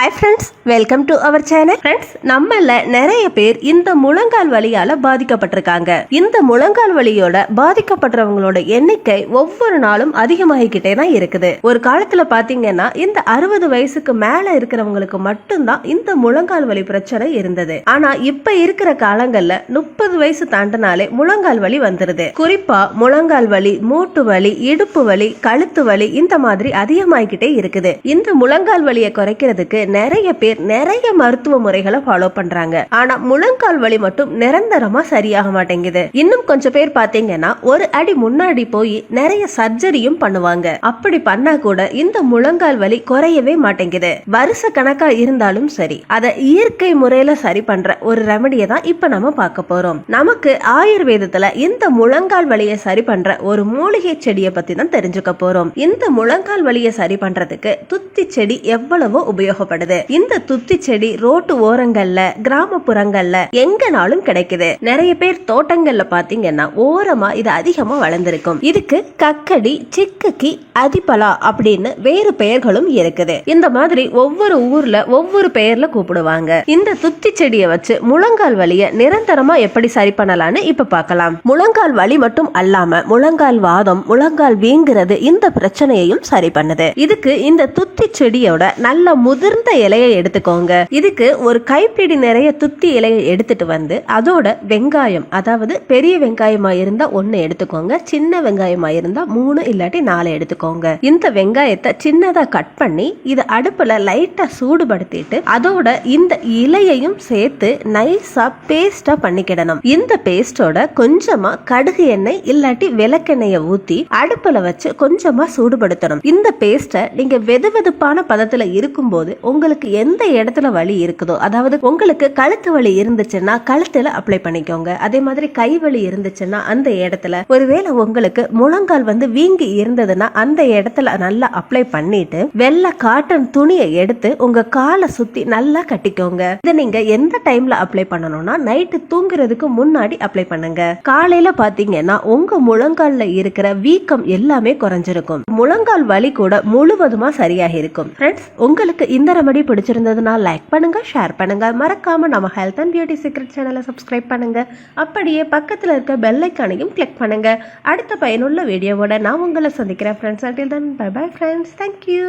Hi friends welcome to our channel friends நம்மள நிறைய பேர் இந்த முழங்கால் வலியால பாதிக்கப்பட்டிருக்காங்க. இந்த முழங்கால் வலியோட பாதிக்கப்படுறவங்களோட எண்ணிக்கை ஒவ்வொரு நாளும் அதிகமாகிக்கிட்டே தான் இருக்குது. ஒரு காலத்துல பாத்தீங்கன்னா இந்த அறுபது வயசுக்கு மேல இருக்கிறவங்களுக்கு மட்டும்தான் இந்த முழங்கால் வலி பிரச்சனை இருந்தது. ஆனா இப்ப இருக்கிற காலங்கள்ல முப்பது வயசு தாண்டினாலே முழங்கால் வலி வந்துருது. குறிப்பா முழங்கால் வலி மூட்டு வலி இடுப்பு வலி கழுத்து வலி இந்த மாதிரி அதிகமாகிக்கிட்டே இருக்குது. இந்த முழங்கால் வலியை குறைக்கிறதுக்கு நிறைய பேர் நிறைய மருத்துவ முறைகளை ஃபாலோ பண்றாங்க. ஆனா முழங்கால் வலி மட்டும் நிரந்தரமா சரியாக மாட்டேங்குது. இன்னும் கொஞ்சம் பேர் பாத்தீங்கன்னா ஒரு அடி முன்னாடி போய் நிறைய சர்ஜரியும் பண்ணுவாங்க. அப்படி பண்ணா கூட இந்த முழங்கால் வலி குறையவே மாட்டேங்குது. வருஷ கணக்கா இருந்தாலும் சரி அதை இயற்கை முறையில சரி பண்ற ஒரு ரெமடியை தான் இப்ப நம்ம பார்க்க போறோம். நமக்கு ஆயுர்வேதத்துல இந்த முழங்கால் வலியை சரி பண்ற ஒரு மூலிகை செடியை பத்தி தான் தெரிஞ்சுக்க போறோம். இந்த முழங்கால் வலியை சரி பண்றதுக்கு துத்தி செடி எவ்வளவோ உபயோகப்படுது இந்த துத்தி செடி ரோட்டு ஓரங்கள்ல கிராமப்புறங்கள்ல எங்கனாலும் கிடைக்குது. நிறைய பேர் தோட்டங்கள்ல பாத்தீங்கன்னா ஓரமா இது அதிகமா வளர்ந்திருக்கும். இதுக்கு கக்கடி சிக்கக்கி அதிபலா அப்படின்னு வேறு பெயர்களும் இருக்குது. இந்த மாதிரி ஒவ்வொரு ஊர்ல ஒவ்வொரு பெயர்ல கூப்பிடுவாங்க. இந்த துத்தி செடியை வச்சு முழங்கால் வலிய நிரந்தரமா எப்படி சரி பண்ணலாம்னு இப்ப பார்க்கலாம். முழங்கால் வலி மட்டும் அல்லாம முழங்கால் வாதம் முழங்கால் வீங்குறது இந்த பிரச்சனையையும் சரி பண்ணுது. இதுக்கு இந்த துத்தி செடியோட நல்ல முதிர்ந்த இலையை எடுத்துக்கோங்க. இதுக்கு ஒரு கைப்பிடி நிறைய துத்தி இலையை எடுத்துட்டு வந்து அதோட வெங்காயம் அதாவது பெரிய வெங்காயமா இருந்தா ஒன்னு எடுத்துக்கோங்க சின்ன வெங்காயமா இருந்தா மூணு இல்லாட்டி நாலு எடுத்துக்கோங்க. இந்த வெங்காயத்தை சின்னதா கட் பண்ணி இதை அடுப்புல லைட்டா சூடுபடுத்திட்டு அதோட இந்த இலையையும் சேர்த்து நைஸா பேஸ்டா பண்ணிக்கிடணும். இந்த பேஸ்டோட கொஞ்சமா கடுகு எண்ணெய் இல்லாட்டி விளக்கெண்ணெய ஊத்தி அடுப்புல வச்சு கொஞ்சமா சூடுபடுத்தணும். இந்த பேஸ்ட்டை நீங்க வெது வெதுப்பான பதத்துல இருக்கும்போது உங்களுக்கு எந்த இடத்துல வலி இருக்குதோ அதாவது உங்களுக்கு கழுத்து வலி இருந்துச்சுன்னா கழுத்துல அப்ளை பண்ணிக்கோங்க. அதே மாதிரி கை வலி இருந்துச்சுன்னா அந்த இடத்துல. ஒருவேளை உங்களுக்கு முழங்கால் வந்து வீங்கி இருந்ததுன்னா அந்த இடத்துல நல்லா அப்ளை பண்ணிட்டு வெள்ளை காட்டன் துணியை எடுத்து உங்க காலை சுத்தி நல்லா கட்டிக்கோங்க. இதை நீங்க எந்த டைம்ல அப்ளை பண்ணணும்னா நைட்டு தூங்குறதுக்கு முன்னாடி அப்ளை பண்ணுங்க. காலையில பாத்தீங்கன்னா உங்க முழங்கால்ல இருக்கிற வீக்கம் எல்லாமே குறைஞ்சிருக்கும். முழங்கால் வலி கூட முழுவதுமா சரியாக இருக்கும். ஃப்ரெண்ட்ஸ் உங்களுக்கு இந்த ரெமடி பிடிச்சிருந்ததுன்னா லைக் பண்ணுங்கள் ஷேர் பண்ணுங்கள் மறக்காமல் நம்ம ஹெல்த் அண்ட் பியூட்டி சீக்ரெட் சேனலை சப்ஸ்கிரைப் பண்ணுங்க. அப்படியே பக்கத்தில் இருக்க பெல்லைக்கானையும் கிளிக் பண்ணுங்க. அடுத்த பயனுள்ள வீடியோவோட நான் உங்களை சந்திக்கிறேன் friends until then bye bye friends thank you